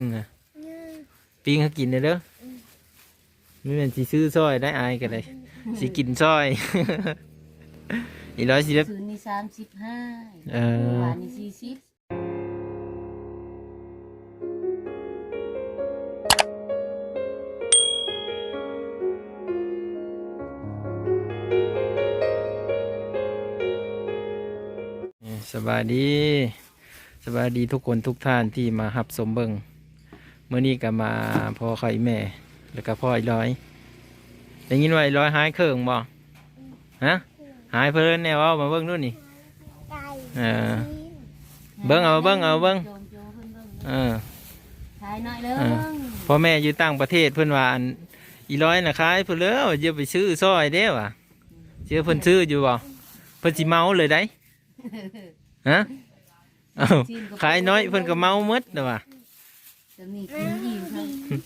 อืมอะย่าปิ้งให้กินได้เด้อไม่เป็นสิซื้อซอยได้อายกันเลยสิกินซอย อีร้อยสิได้ซื้อนี่สามสิบห้าเออหวานนี่สี่สิบสบายดี สบายดีทุกคนทุกท่านที่มาหับสมเบิง เมื่อนี้ก็มาพ่อเขาอีแม่ แล้วก็พ่ออีร้อยได้ยินว่าอีร้อยหายเครื่องบ่ฮะหายเพลินแน่เว่ามาเบิ้งนู่นนี่ไก่เออซีนเบิ่งเอาเบิ่งเอาเบิ่งโจมโจมเบิ่งเบิ่งเออขายหน่อยเลยเออพ่อแม่อยู่ต่างประเทศเพื่อนว่าอันอีร้อยน่ะขายเพื่นแล้วจะไปซื้อซอยเด้ว่ะเจอเพิ่นซื้ออยู่บ่เพิ่นสิเมาเลยได้ฮะเอ้าขายน้อยเพิ่นก็เมาหมดนะว่ะ จะมีกินอิ่มครับ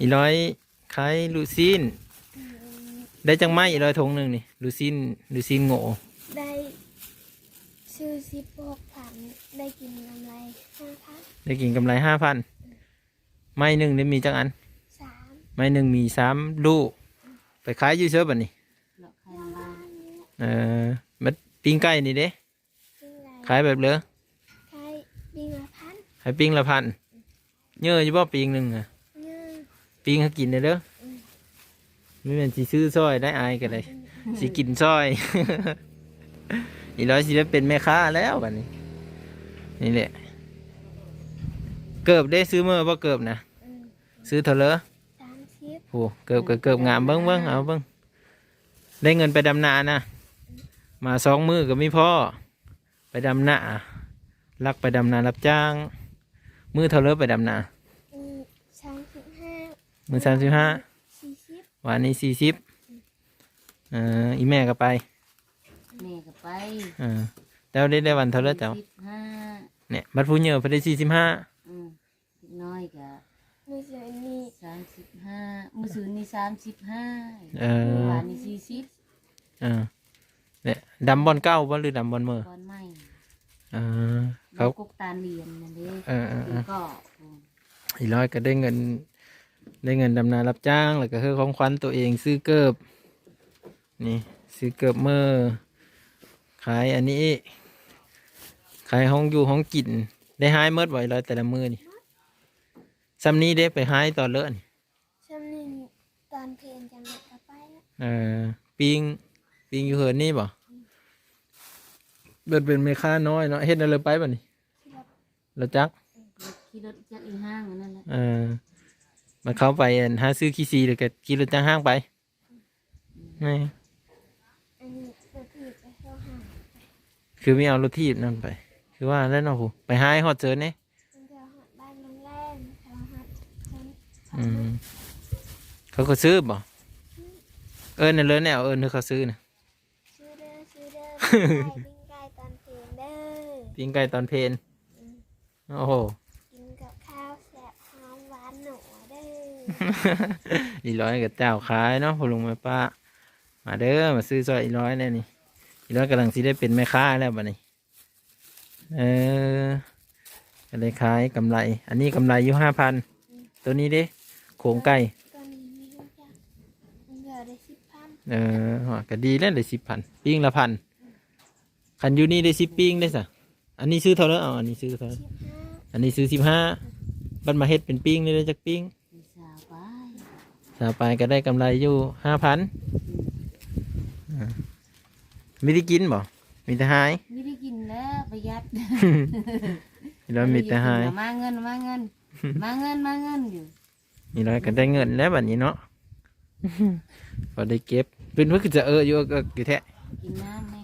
อีร้อยขายลูซินได้จังไหมอีร้อยทงหนึ่งนี่ลูซินลูซินโง่ได้ชื่อสิบหกพันได้กินกำไรห้าพันได้กินกำไรห้าพันไม้หนึ่งได้มีจังอันสามไม้หนึ่งมีสามลูก ไปขายอยู่เชื่อบัดนี้หลอกขายน้ำบ้านเออมันปิ้งไก่นี่เด้ซึ่งไรขายแบบเหลือขายปีละพันขายปิ้งละพัน เยอะอยู่บ่ปิ้งหนึ่งอะย่าปิ้งให้กินได้เด้อไม่เป็นสิซื้อซอยได้อายกันเลยสิกินซอย อีร้อยสิได้เป็นแม่ค้าแล้วบัดนี้ นี่แหละ เกิบได้ซื้อเมื่อบ่เกิบนะอืมซื้อเถอะเลอสามสิบโอ้เกิบเกิบเกิบงามเบิ้งเบิ้งเอาเบิ้งได้เงินไปดำนานะมาสองมือก็ไม่พอไปดำนาลักไปดำนารับจ้าง มือเท่าเลอไปดำนา อืมสามสิบห้า มือสามสิบห้าสี่สิบวันนี้สี่สิบเอออีแม่ก็ไปแม่ก็ไปเออแล้วได้ได้วันเท่าเลอเจ้าสิบห้าเนี่ยบัตรผู้เหยอะไปได้สี่สิบห้าอืมอีกน้อยก็มือเสือนี่สามสิบห้ามือซื้อนี่สามสิบห้าเออหวานนี่สี่สิบเออเนี่ยดำบอลเก้าบ่หรือดำบอลเมื่อก้อนไม้เออเขากกตาลเรียนนั่นเด้เออเออเออก็อีร้อยก็ได้เงิน ได้เงินดำนารับจ้าง แล้วก็คือของขวัญตัวเองซื้อเกิบนี่ซื้อเกิบเมื่อขายอันนี้ ขายห้องอยู่ห้องกิน ได้หายเมื่อไหวร้อยแต่ละมือนี่ซ้ำนี้ได้ไปหายตอนเลิศนี่ช่วงนี้ตอนเพลงจะหมดกลับไปแล้วเออปิงปิงอยู่เหินนี่บ่เบิดเป็นเมค่าน้อยเนาะเฮ็ดอะไรไปบ่นี่ที่เราแล้วจักขี่รถจักรอีห้างอันนั่นแหละเออ มาเข้าไปอั่นหาซื้อขี้ซีหรือก็ขี่รถจ้างห้างไปนี่อันนี้เราผิดไปเข้าหาคือไม่เอารถทีบนั่นไป คือว่าแล้วเนาะหูไปหาให้ฮอดเจอเนี่ยมันจะหอดบ้านโรงแรมเขาหัดฉันอืมเขาก็ซื้อบ่เอิญน่ะเลยแนวเอิญที่เขาซื้อนะชื่อเด้อชื่อเด้อปิ้งไก่ปิ้งไก่ตอนเพลงเด้อ ปิ้งไก่ตอนเพลนโอ้โห กินกับข้าวแซ่บหอมหวานหนูเด้ ออีร้อยกับเจ้าขายเนาะพ่อลุงแม่ป้า มาเด้อมาซื้อซอยอีร้อยแน่นี่อีร้อยกำลังสิได้เป็นแม่ค้าแล้วบัดนี้ เออก็เลยขายกำไร อันนี้กำไรอยู่ห้าพันตัวนี้เด้โขงไก่ตอนนี้มีลูกจ้ะมันเหลือได้สิบพันเออว่าก็ดีแล้วได้สิบพันปิ้งละพันคันอยู่นี่ได้สิบปิ้งได้สะอันนี้ซื้อเท่าไหร่เอาอันนี้ซื้อเท่าไหร่สิบห้าอันนี้ซื้อสิบห้าบันมาเฮ็ดเป็นปิ้งนี่ได้จากปิ้งมีสาวไป สาวไปก็ได้กำไรอยู่ห้าพันไม่ได้กินบ่มีแต่หาย ไม่ได้กินแล้วประหยัดแล้วมีแต่หาย มาเงินมาเงิน มาเงินมาเงินอยู่นี่เราก็ได้เงินแล้วแบบนี้เนาะพอได้เก็บเป็นว่าคือจะเอออยู่เออเอออยู่แท้กินน้ำไหม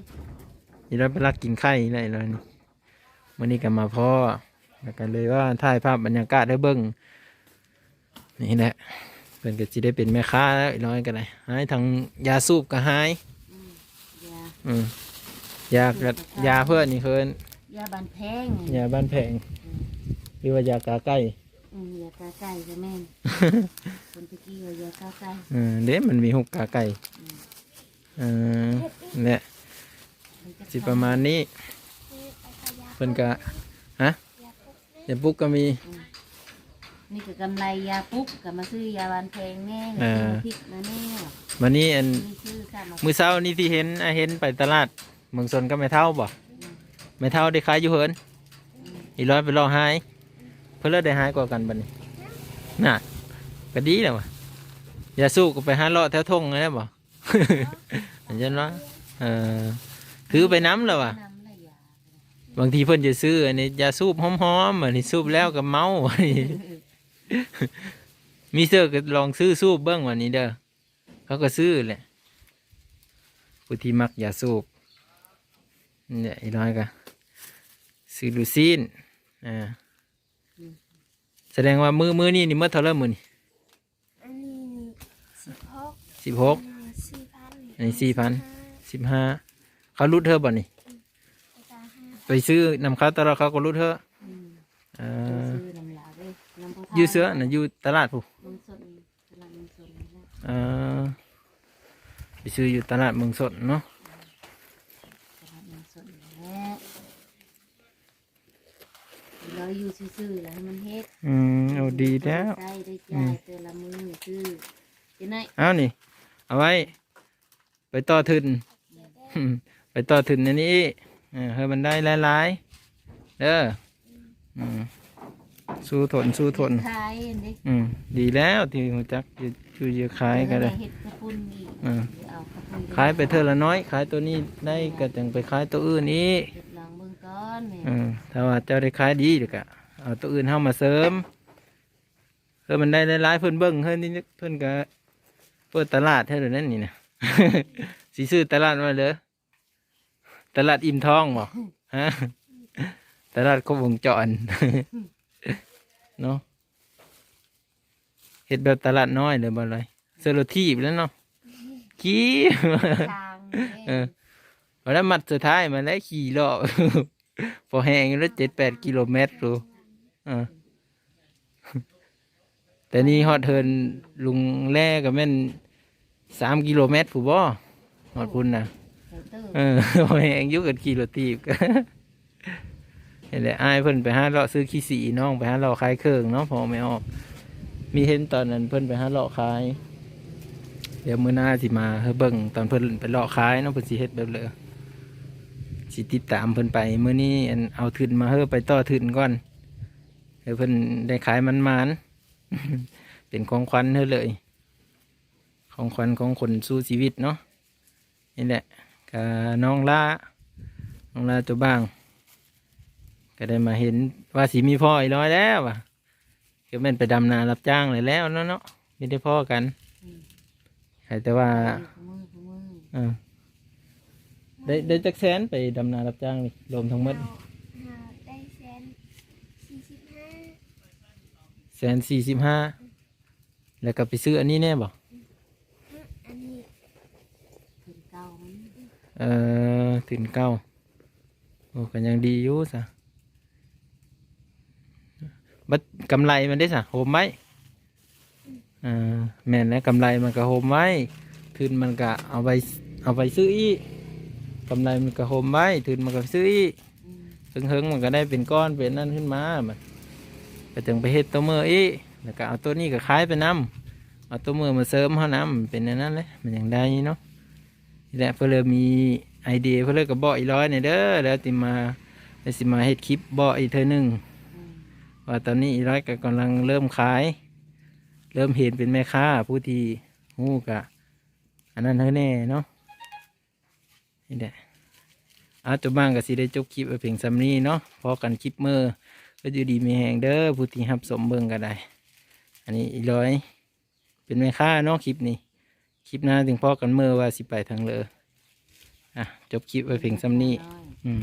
นี่เราไปรักกินไข่ได้เลยนี่วันนี้ก็มาพ่อแล้วกันเลยว่าถ่ายภาพบรรยากาศได้เบิ้งนี่แหละเพิ่นก็จะได้เป็นแม่ค้าแล้วอีกน้อยก็ได้หายทางยาสูบก็หาย ยาอืมยากับยาเพื่อนนี่เพิ่นยาบันแพงยาบ้านแพงหรือว่ายากาไก่อืมยากาไก่จะแม่นคนตะกี้ว่ายากาไก่เออเด้มันมีหกกาไก่เออเนี่ยสิประมาณนี้นี่ไปขยะเพิ่นก็ฮะยาปุ๊บเดี๋ยวปุ๊กก็มี นี่คือกำไรยาปุ๊บกับมาซื้อยาบานแพงแน่เออซื้อมาพริกมาแน่วันนี้อันนี่ซื้อค่ะมามือเช้านี่ที่เห็นอะเห็นไปตลาดเมืองสนก็ไม่เท่าบ่ไม่เท่าได้ขายอยู่เหินอีร้อยไปรอหายเพื่อเลิศได้หายกว่ากันบัดนี้น่ะก็ดีแล้ววะอย่าสู้ก็ไปหาเลาะแถวทงเลยนะบ่ เห็นจังเนาะเออถือไปน้ำแล้ววะน้ำละยาบางทีเพิ่นจะซื้ออันนี้ยาสูบหอมๆอันนี้สูบแล้วก็เมา มีเสื้อก็ลองซื้อสูบเบิ้งวันนี้เด้อเขาก็ซื้อแหละผู้ที่มักยาสูบเนี่ยอีน้อยก็ซื้อลูซีนอ่าแสดงว่ามือมือนี่นี่เมื่อเท่าไรมือนี่อันนี้สิบหกสิบหกสี่พันอันนี้4,000สิบห้าเขารุดเธอบ่นี่ตาห้าไปซื้อนำเข้าตลาดเขาก็รุดเธออืมอ่า ซื้อน้ำลาเลยน้ำพะพร้าว อยู่เสือน่ะอยู่ตลาดผู้น้ำสดตลาดน้ำสดนี่แหละอ่าไปซื้ออยู่ตลาดเมืองสดเนาะตลาดน้ำสดนี่แหละเราอยู่ซื่อๆแล้วให้มันเฮ็ดอืมเอาดีแล้ว ได้ได้จ่ายเตือนละมือซื้อจะไหนเอานี่ เอาไว้ ไปต่อทุน ไปต่อทุนอันนี้เออให้มันได้หลายๆเด้ออืม สู้ทนสู้ทนขายอันนี้อืมดีแล้วที่หัวจักอยู่อยู่เยอะขายก็ได้เฮ็ดกระปุนอีกอืมเดี๋ยวเอากระปุนขายไปเท่าละน้อยขายตัวนี้ได้ก็จังไปขายตัวอื่นอีกเฮ็ดลองเบิ่งก่อนแม่อืมถ้าว่าเจ้าได้ขายดีเดี๋ยวก็เอาตัวอื่นเข้ามาเสริมเพื่อมันได้หลายๆเพิ่นเบิ่งเพิ่นนี่เพิ่นก็เปิดตลาดเท่านั้นนี่นะสิซื้อตลาดมาเลยตลาดอิ่มท้องบ่ฮะตลาดครบวงจร เนาะเฮ็ดแบบตลาดน้อยเลยบ่เลยเซอร์ทีบแล้วเนาะกี้ทางเออวันนั้นมัดสุดท้ายมันได้ขี่รอบพอแห้งแล้วเจ็ดแปดกิโลเมตรรู้อ่าแต่นี่ฮอดเทินลุงแร่กับแม่นสามกิโลเมตรผู้บ่ฮอดพุ่นนะใส่เตอร์เออพอแห้งอยุกับขี่รถตีบก็ เห็นแหละอายเพิ่นไปหาเลาะซื้อขี้สีน้องไปหาเลาะขายเครื่องเนาะพอไม่ออก มีเห็นตอนนั้นเพิ่นไปหาเลาะขาย เดี๋ยวมื้อหน้าสิมาเฮาเบิ่งตอนเพิ่นไปเลาะขายเนาะเพิ่นสิเฮ็ดแบบเลยสิติดตามเพิ่นไปมื้อนี้อันเอาทุนมาเฮาไปต่อทุนก่อนเดี๋ยวเพิ่นได้ขายมันมานๆเป็นของขวัญเฮาเลย ของขวัญของคนสู้ชีวิตเนาะนี่แหละกับน้องล่าน้องล่าตัวบ้าง ก็ได้มาเห็นว่าสีมีพ่ออีกร้อยแล้วว่ะก็แม่นไปดำนารับจ้างเลยแล้วเนาะเนาะไม่ได้พ่อกันใครแต่ว่าขมือขมือเออได้ได้จักแสนไปดำนารับจ้างนี่รวมทั้งหมดเราเราได้แสนสี่สิบห้าแสนสี่สิบห้าแล้วก็ไปซื้ออันนี้แน่บ่อันนี้ถึงเก้ามันเออถึงเก้าโอ้กันยังดีอยู่สะ บัดกำไรมันได้สะโหมไว้อ่าแม่นแล้วกำไรมันก็โหมไว้ทุนมันก็เอาไปเอาไปซื้ออีกกำไรมันก็โหมไว้ทุนมันก็ซื้ออีกอืมถึงเฮิงมันก็ได้เป็นก้อนเป็นนั่นขึ้นมามันก็จึงไปเฮ็ดตัวมืออีกแล้วก็เอาตัวนี้ก็ขายไปนํเอาตัวมือมาเสริมเขานํเป็นอันนั้นเลยมันอย่างได้เนาะนี่แหละเพื่อเลยมีไอเดียเพื่อเลยกับบออีร้อยเนี่ยเด้อแล้วติมาแล้วสิมาเฮ็ดคลิปบ่ออีเธอหนึ่ง ว่าตอนนี้อีร้อยก็กำลังเริ่มขาย เริ่มเห็นเป็นแม่ค้าผู้ที่หูกะอันนั้นเธอแน่เนาะนี่แหละอาตัวบ้างก็สิได้จบคลิปไว้เพียงสำนี้เนาะพอกันคลิปเมื่อก็อยู่ดีมีแหงเด้อผู้ที่รับสมเบิ่งก็ได้ อันนี้อีร้อย เป็นแม่ค้าเนาะคลิปนี้ คลิปหน้าถึงพอกันเมื่อว่าสิไปทางเลออะจบคลิปไว้เพียงสำนี้ อืม